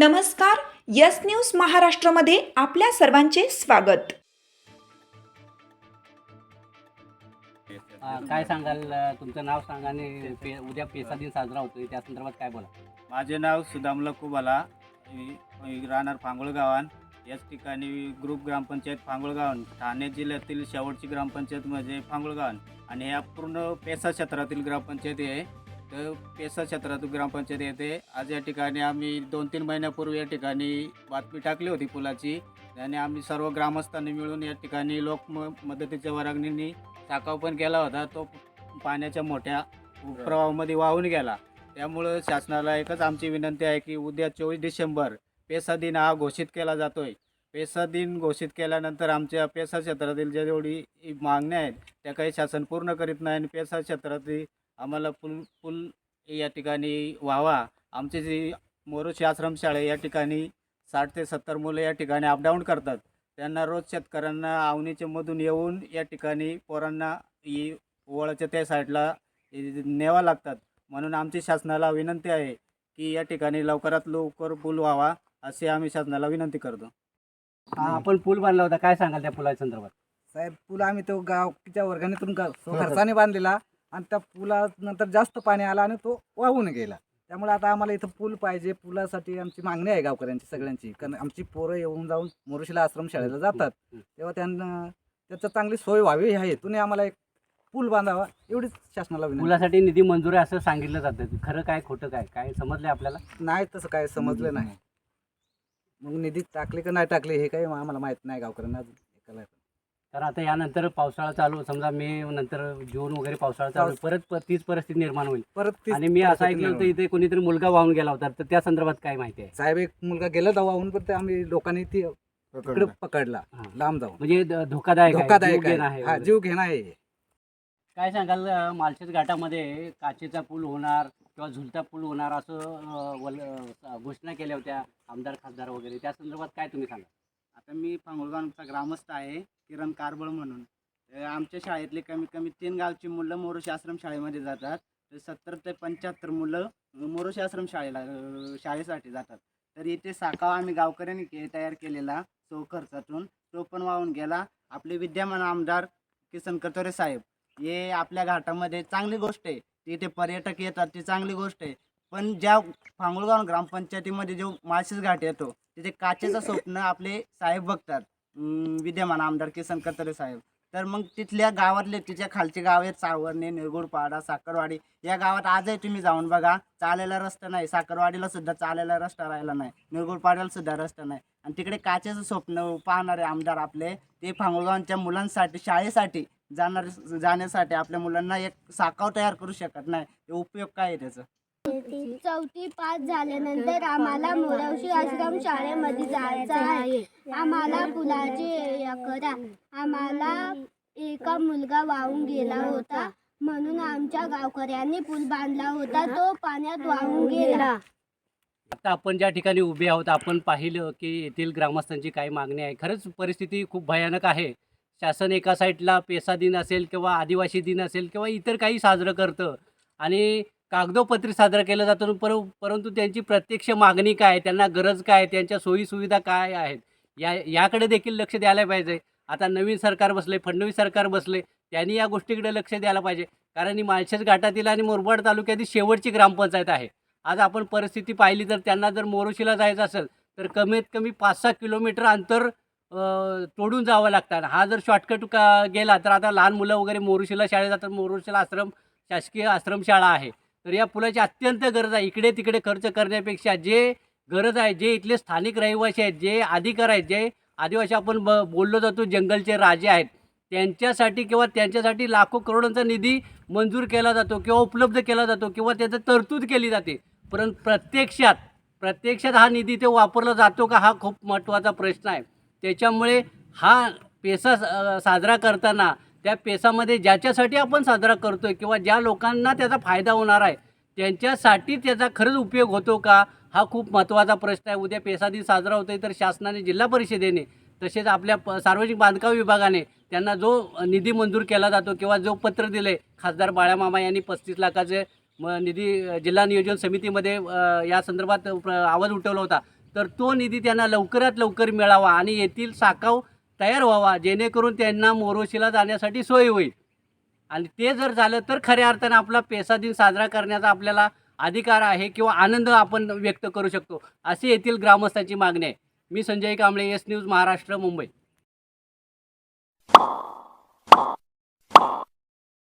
नमस्कार yes news महाराष्ट्रमध्ये आपल्या सर्वांचे स्वागत. काय सांगाल तुमचं नाव सांगा आणि पे उद्या पेसा दिन साजरा होतोय त्या संदर्भात काय बोला? माझे नाव सुदाम लकुबाला मी- मी राहणार फांगोळगावान याच ठिकाणी ग्रुप ग्रामपंचायत फांगोळगावन ठाणे जिल्ह्यातील शेवटची ग्रामपंचायत म्हणजे फांगोळगावन आणि ह्या पूर्ण पेसा क्षेत्रातील ग्रामपंचायत आहे तर पेसा क्षेत्रातून ग्रामपंचायत येते. आज या ठिकाणी आम्ही दोन तीन महिन्यापूर्वी या ठिकाणी बातमी टाकली होती पुलाची. आणि आम्ही सर्व ग्रामस्थांनी मिळून या ठिकाणी लोक म मदतीच्या वरागणींनी टाकाव पण केला होता. तो पाण्याच्या मोठ्या प्रवाहामध्ये वाहून गेला. त्यामुळं शासनाला एकच आमची विनंती आहे की उद्या चोवीस डिसेंबर पेसा दिन हा घोषित केला जातोय. पेसा दिन घोषित केल्यानंतर आमच्या पेसा क्षेत्रातील ज्या जेवढी मागण्या आहेत त्या काही शासन पूर्ण करीत नाही आणि पेसा क्षेत्रातील आम्हाला पूल पूल या ठिकाणी व्हावा. आमची जी मोरोशी आश्रमशाळा या ठिकाणी साठ ते सत्तर मुलं या ठिकाणी अपडाऊन करतात. त्यांना रोज शेतकऱ्यांना आवनीच्या मधून येऊन या ठिकाणी पोरांना ही ओळाच्या त्या साईडला न्यावा लागतात. म्हणून आमची शासनाला विनंती आहे की या ठिकाणी लवकरात लवकर पूल व्हावा अशी आम्ही शासनाला विनंती करतो. हा, आपण पूल बांधला होता. काय सांगाल त्या पुलाच्या संदर्भात? साहेब पूल आम्ही तो गावच्या वर्गानेतून गा- तो खर्चाने बांधलेला. आणि त्या पुलानंतर जास्त पाणी आला आणि तो वाहून गेला. त्यामुळे आता आम्हाला इथं पूल पाहिजे. पुलासाठी आमची मागणी आहे गावकऱ्यांची सगळ्यांची. कारण आमची पोरं येऊन जाऊन मोरुशीला आश्रम शाळेला जातात. तेव्हा त्यांना त्याचं चांगली सोय व्हावी ह्या हेतूने आम्हाला एक पूल बांधावा एवढीच शासनाला पुलासाठी निधी मंजूर आहे असं सांगितलं जातं. खरं काय खोटं काय? काय समजलंय आपल्याला? नाही तसं काय समजलं नाही. मग निधी टाकले का नाही टाकले हे काही आम्हाला माहीत नाही. गावकऱ्यांना तर आता यानंतर पावसाळा चालू समजा मे नंतर जून वगैरे पावसाळा चालू परत प- तीच परिस्थिती निर्माण होईल. परत आणि मी असं ऐकलं होतं इथे कोणीतरी मुलगा वाहून गेला होता तर त्या संदर्भात काय माहिती आहे? साहेब एक मुलगा गेला धावाहून पण ते आम्ही लोकांनी ती इकडे पकडला हा. लांब जाऊन. म्हणजे द- धोकादायक आहे, धोकादायक जीव घेणं आहे. हा वगैरे. जीव घेणं आहे काय सांगाल अ, मालशेज घाटामध्ये काचेचा पूल होणार किंवा झुलता पूल होणार असं अ, वल- अ, घोषणा केल्या होत्या आमदार खासदार वगैरे. त्या संदर्भात काय तुम्ही सांगा तर मी फांगोळगावचा ग्रामस्थ आहे किरण कारबळ म्हणून. आमच्या शाळेतले कमीत कमी तीन गावची मुलं मोरोशी आश्रम शाळेमध्ये जातात. तर सत्तर ते पंच्याहत्तर मुलं मोरोशी आश्रम शाळेला शाळेसाठी जातात. तर इथे साकावा आम्ही गावकऱ्यांनी के तयार केलेला तो खर्चातून तो पण वाहून गेला. आपले विद्यमान आमदार किसन कतोरे साहेब हे आपल्या घाटामध्ये चांगली गोष्ट आहे. तिथे पर्यटक येतात ती चांगली गोष्ट आहे. पण ज्या फांगुळगाव ग्रामपंचायतीमध्ये जो माळशेज घाट येतो तिथे काचेचं स्वप्न आपले साहेब बघतात. विद्यमान आमदार किसन कतरे साहेब. तर मग तिथल्या गावातले तिच्या खालचे गाव आहेत सावरणे निरगुडपाडा साखरवाडी. या गावात आजही तुम्ही जाऊन बघा चालायला रस्ता नाही. साखरवाडीला सुद्धा चालायला रस्ता राहिला नाही. निरगुडपाड्याला सुद्धा रस्ता नाही. आणि तिकडे काचेचं स्वप्न पाहणारे आमदार आपले ते फांगुळगावच्या मुलांसाठी शाळेसाठी जाणार जाण्यासाठी आपल्या मुलांना एक साकाव तयार करू शकत नाही. ते उपयोग काय आहे त्याचं? चौथी पास झाल्यानंतर आम्हाला मोरावशी आश्रम शाळेमध्ये जायचं आहे. आम्हाला पुलाची हे करा. आम्हाला एका मुलगा वाहून गेला होता. म्हणून आमच्या गावकऱ्यांनी पूल बांधला होता. तो पाण्यात वाहून गेला. आता आपण ज्या ठिकाणी उभे आहोत आपण पाहिलं की येथील ग्रामस्थांची काय मागणी आहे. खरंच परिस्थिती खूप भयानक आहे. शासन एका साईडला पेसा दिन असेल किंवा आदिवासी दिन असेल किंवा इतर काही साजरं करतं. आणि कागदोपत्री सादर केलं जातं. पर परंतु त्यांची प्रत्यक्ष मागणी काय? त्यांना गरज काय? त्यांच्या सोयीसुविधा काय आहेत? या याकडे देखील लक्ष द्यायला पाहिजे. आता नवीन सरकार बसले फडणवीस सरकार बसले त्यांनी या गोष्टीकडे लक्ष द्यायला पाहिजे. कारण ही माळशेज घाटातील आणि मुरबाड तालुक्यातील शेवटची ग्रामपंचायत आहे. आज आपण परिस्थिती पाहिली तर त्यांना जर मोरोशीला जायचं असेल तर कमीत कमी पाच सहा किलोमीटर अंतर तोडून जावं लागतं. हा जर शॉर्टकट का गेला तर आता लहान मुलं वगैरे मोरुशीला शाळेत जातात. मोरुशीला आश्रम शासकीय आश्रमशाळा आहे. तर या पुलाची अत्यंत गरज आहे. इकडे तिकडे खर्च करण्यापेक्षा जे गरज आहे जे इथले स्थानिक रहिवासी आहेत जे अधिकार आहेत जे आदिवासी आपण ब बोललो जातो जंगलचे राजे आहेत त्यांच्यासाठी किंवा त्यांच्यासाठी लाखो करोडांचा निधी मंजूर केला जातो किंवा उपलब्ध केला जातो किंवा त्याचं तरतूद केली जाते. परंतु प्रत्यक्षात प्रत्यक्षात हा निधी ते वापरला जातो का हा खूप महत्त्वाचा प्रश्न आहे. त्याच्यामुळे हा पेसा साजरा करताना त्या पेसामध्ये ज्याच्यासाठी आपण साजरा करतो आहे किंवा ज्या लोकांना त्याचा फायदा होणार आहे त्यांच्यासाठी त्याचा खरंच उपयोग होतो का? हा खूप महत्त्वाचा प्रश्न आहे. उद्या पेसा दिन साजरा आहे तर शासनाने जिल्हा परिषदेने तसेच आपल्या प सार्वजनिक बांधकाम विभागाने त्यांना जो निधी मंजूर केला जातो किंवा जो पत्र दिले खासदार बाळामामा यांनी पस्तीस लाखाचे म निधी जिल्हा नियोजन समितीमध्ये या संदर्भात आवाज उठवला होता. तर तो निधी त्यांना लवकरात लवकर मिळावा आणि येथील साकाव तयार व्हावा जेणेकरून त्यांना मोरोशीला जाण्यासाठी सोय होईल. आणि ते जर झालं तर खऱ्या अर्थानं आपला पेसा दिन साजरा करण्याचा आपल्याला अधिकार आहे किंवा आनंद आपण व्यक्त करू शकतो अशी येथील ग्रामस्थांची मागणी आहे. मी संजय कांबळे एस न्यूज महाराष्ट्र मुंबई.